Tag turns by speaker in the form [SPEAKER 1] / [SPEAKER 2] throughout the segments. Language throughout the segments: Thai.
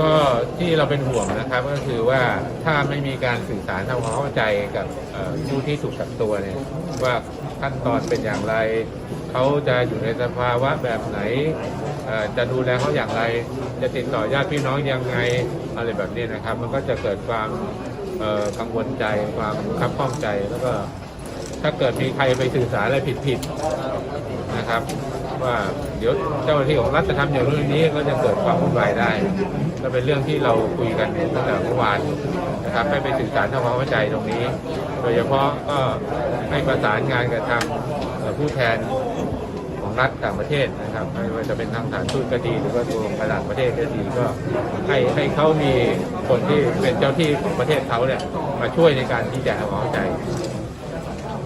[SPEAKER 1] ก็ที่เราเป็นห่วงนะครับก็คือว่าถ้าไม่มีการสื่อสารทำความเข้าใจกับผู้ที่ถูกกักตัวเนี่ยว่าขั้นตอนเป็นอย่างไร เขาจะอยู่ในสภาวะแบบไหน จะดูแลเขาอย่างไร จะติดต่อญาติพี่น้องยังไงอะไรแบบนี้นะครับ มันก็จะเกิดความกังวลใจความคับข้องใจแล้วก็ ถ้าเกิดมีใครไปสื่อสารอะไรผิดๆนะครับ ว่าเดี๋ยวเจ้าหน้าที่ของรัฐจะทำอย่างนู้นอย่างนี้ก็จะเกิดความวุ่นวายได้ก็เป็นเรื่องที่เราคุยกันตั้งแต่เมื่อวานนะครับให้ไปสื่อสารทำความเข้าใจตรงนี้ โดยเฉพาะก็ให้ประสานงานกับทางผู้แทนของรัฐต่างประเทศนะครับไม่ว่าจะเป็นทางสถานทูตก็ดีหรือว่าตัวกระดาษประเทศก็ดีก็ให้ให้เขามีคนที่เป็นเจ้าที่ของประเทศเขาเนี่ยมาช่วยในการที่จะทำความเข้าใจ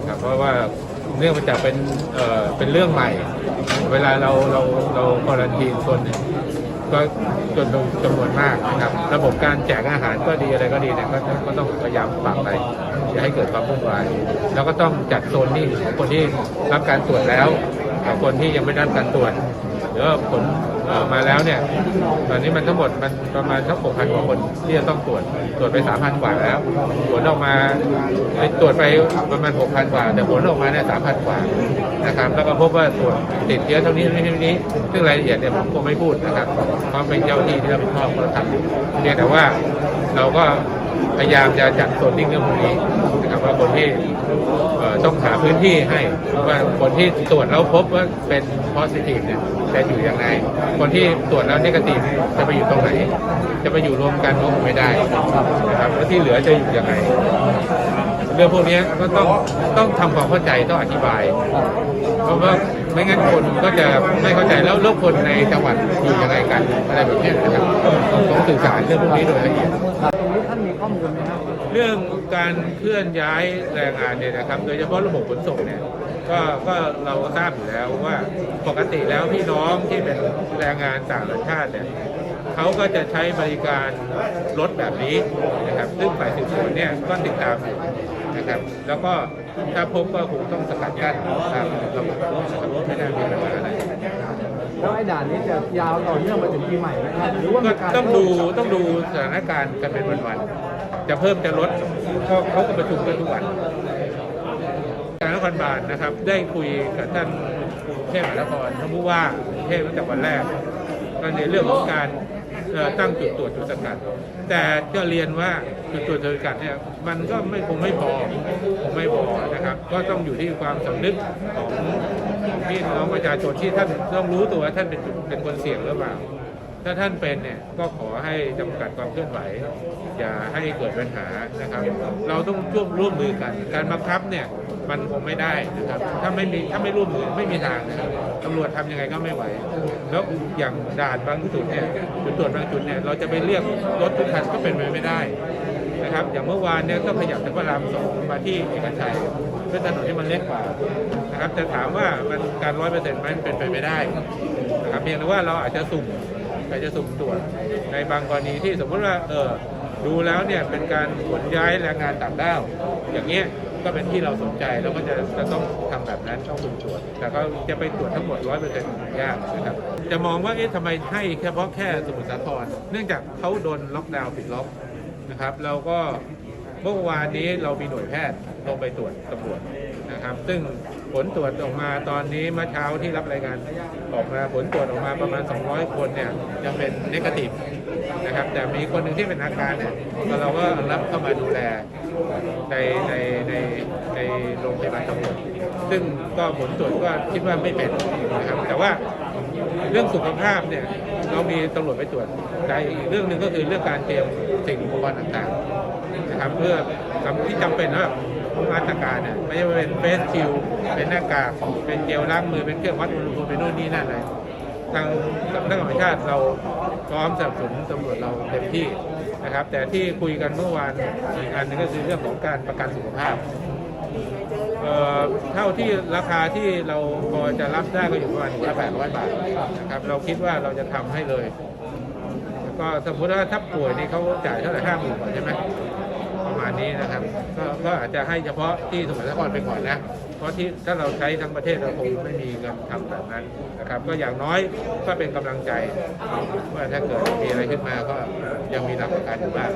[SPEAKER 1] ครับเพราะว่าเนื่องมาจากเป็นเอ่อเป็นเรื่องใหม่ เวลาเราเราเราควอรันทีนคนเนี่ยก็จนจำนวนมากนะครับ ระบบการแจกอาหารก็ดีอะไรก็ดีเนี่ยก็ก็ต้องพยายามปรับไปอย่าให้เกิดความวุ่นวาย แล้วก็ต้องจัดโซนนิ่ของคนที่รับการตรวจแล้วกับคนที่ยังไม่ได้รับการตรวจหรือว่าผล เอ่อมาแล้วเนี่ย ตอนนี้มันทั้งหมดมันประมาณสักหกพันกว่าคนที่จะต้องตรวจตรวจไปสามพันกว่าแล้ว ผลออกมาไปตรวจไปประมาณหกพันกว่า แต่ผลออกมาเนี่ยสามพันกว่านะครับ แล้วก็พบว่าตรวจติดเชื้อเท่านี้เท่านี้เท่านี้ซึ่งรายละเอียดเนี่ยผมคงไม่พูดนะครับเพราะเป็นเจ้าหน้าที่ที่รับผิดชอบเราทำอยู่เพียงแต่ว่าเราก็ พยายามจะจัดโซนนิ่งเรื่องพวกนี้นะครับว่าคนที่ต้องหาพื้นที่ให้ว่าคนที่ตรวจแล้วพบว่าเป็น positive เนี่ยจะอยู่ยังไง คนที่ตรวจแล้วได้กติจะไปอยู่ตรงไหน จะไปอยู่รวมกันก็คงไม่ได้นะครับแล้วที่เหลือจะอยู่ยังไง เรื่องพวกนี้ก็ต้องต้องทำความเข้าใจต้องอธิบาย เพราะว่าไม่งั้นคนก็จะไม่เข้าใจแล้วแล้วคนในจังหวัดอยู่ยังไงกันอะไรแบบนี้นะครับต้องสื่อสารเรื่องพวกนี้โดยละเอียดเรื่องการเคลื่อนย้ายแรงงานเนี่ยนะครับ โดยเฉพาะระบบขนส่งเนี่ยก็ก็เราทราบอยู่แล้วว่าปกติแล้วพี่น้องที่เป็นแรงงานต่างชาติเนี่ย เขาก็จะใช้บริการรถแบบนี้นะครับ ซึ่งฝ่ายสืบสวนเนี่ยก็ติดตามอยู่นะครับ แล้วก็ถ้าพบก็คงต้องสกัดกั้นตามระบบนะครับไม่น่ามีปัญหาอะไร
[SPEAKER 2] แล้วไอ้ด่านนี้จะยาวต่อเนื่องมาถึงปีใหม่ไหมครับหรือว่า
[SPEAKER 1] ก็
[SPEAKER 2] มีการ
[SPEAKER 1] ต้องดู
[SPEAKER 2] เพิ่ม
[SPEAKER 1] ต้องดูสถานการณ์กันเป็นวันๆ จะเพิ่มจะลดก็เขาก็ประชุมกันทุกวัน การนครบาลนะครับ ได้คุยกับท่านกรุงเทพมหานครท่านผู้ว่ากรุงเทพตั้งแต่วันแรกก็ในเรื่องของการเอ่อ ตั้งจุดตรวจจุดสกัด แต่ก็เรียนว่าจุดตรวจจุดสกัดเนี่ยมันก็ไม่คงไม่พอคงไม่พอนะครับ ก็ต้องอยู่ที่ความสำนึกของของพี่น้องประชาชนที่ท่านต้องรู้ตัวว่าท่านเป็นเป็นคนเสี่ยงหรือเปล่า ถ้าท่านเป็นเนี่ยก็ขอให้จำกัดความเคลื่อนไหว อย่าให้เกิดปัญหานะครับ เราต้องร่วมร่วมมือกัน การบังคับเนี่ยมันคงไม่ได้นะครับ ถ้าไม่มีถ้าไม่ร่วมมือไม่มีทางนะครับตำรวจทำยังไงก็ไม่ไหว แล้วอย่างด่านบางจุดเนี่ยจุดตรวจบางจุดเนี่ยเราจะไปเรียกรถทุกคันก็เป็นไปไม่ได้นะครับอย่างเมื่อวานเนี่ยก็ขยับจากพระรามสองมาที่เอกชัยเพื่อถนนที่มันเล็กกว่านะครับแต่ถามว่ามันการร้อยเปอร์เซ็นต์มันเป็นไปไม่ได้นะครับเพียงแต่ว่าเราอาจจะสุ่ม อาจจะสุ่มตรวจในบางกรณีที่สมมติว่าเออดูแล้วเนี่ยเป็นการขนย้ายแรงงานต่างด้าวอย่างเงี้ยก็เป็นที่เราสนใจแล้วก็จะจะต้องทำแบบนั้นต้องสุ่มตรวจ แต่ก็จะไปตรวจทั้งหมดร้อยเปอร์เซ็นต์ยากนะครับจะมองว่าเอ๊ะทำไมให้เฉพาะแค่สมุทรสาครเนื่องจากเขาโดนล็อกดาวน์ปิดล็อกนะครับเราก็เมื่อวานนี้เรามีหน่วยแพทย์ลงไปตรวจตำรวจนะครับ ซึ่ง ผลตรวจออกมาตอนนี้เมื่อเช้าที่รับรายงานออกมาผลตรวจออกมาประมาณ 200 คนเนี่ยยังเป็นนกาทีฟนะครับ แต่มีคนหนึ่งที่เป็นอาการเนี่ยก็เราก็รับเข้ามาดูแลในในในในโรงพยาบาลตำรวจซึ่งก็ผลตรวจก็คิดว่าไม่เป็นนะครับ แต่ว่าเรื่องสุขภาพเนี่ยเรามีตำรวจไปตรวจแต่อีกเรื่องหนึ่งก็คือเรื่องการเตรียมสิ่งอุปกรณ์ต่างๆนะครับเพื่อทำที่จำเป็นว่า มาตรการเนี่ยไม่ใช่เป็นเฟสชิลเป็นหน้ากากเป็นเจลล้างมือเป็นเครื่องวัดอุณหภูมิเป็นนู่นนี่นั่นอะไรทางสำนักงานตำรวจแห่งชาติเราพร้อมสนับสนุนตำรวจเราเต็มที่นะครับ แต่ที่คุยกันเมื่อวานอีกอันหนึงก็คือเรื่องของการประกันสุขภาพเอ่อเท่าที่ราคาที่เราพอจะรับได้ก็อยู่ประมาณหัวละแปดร้อยบาทนะครับเราคิดว่าเราจะทำให้เลยแล้วก็สมมติว่าถ้าป่วยนี่เขาจ่ายเท่าไหร่ห้าหมื่นก่อนใช่ไหม ณนี้นะครับก็ก็อาจจะให้เฉพาะที่สมุทรสาครไปก่อนนะเพราะที่ถ้าเราใช้ทั้งประเทศเราคงไม่มีเงินทำแบบนั้นนะครับ ก็อย่างน้อยก็เป็นกำลังใจว่าถ้าเกิดมีอะไรขึ้นมาก็ยังมีหลักประกันอยู่บ้าง